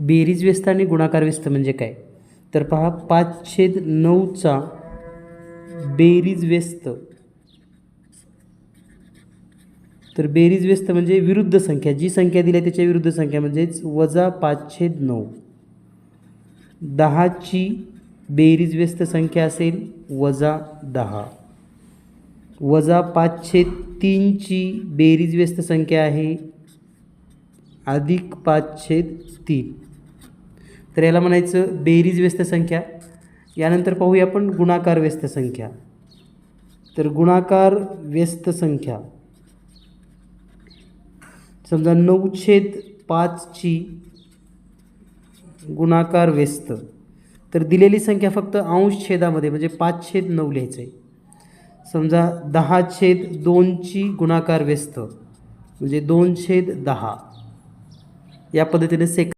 बेरीज व्यस्त आणि गुणाकार व्यस्त म्हणजे काय? तर पहा पाच छेद नऊचा बेरीज व्यस्त. तर बेरीज व्यस्त म्हणजे विरुद्ध संख्या. जी संख्या दिली आहे त्याच्या विरुद्ध संख्या म्हणजेच वजा पाच छेद नऊ. दहाची बेरीज व्यस्त संख्या असेल वजा दहा. वजा पाचशे तीनची बेरीज व्यस्त संख्या आहे अधिक पाच छेद तीन. तर याला म्हणायचं बेरीज व्यस्त संख्या. यानंतर पाहूया आपण गुणाकार व्यस्त संख्या. तर गुणाकार व्यस्त संख्या. समजा नऊ छेद पाचची गुणाकार व्यस्त. तर दिलेली संख्या फक्त अंश छेदामध्ये म्हणजे पाच छेद नऊ लिहायचं आहे. समजा दहा छेद दोनची गुणाकार व्यस्त. म्हणजे दोन छेद दहा. या पद्धतीने सेक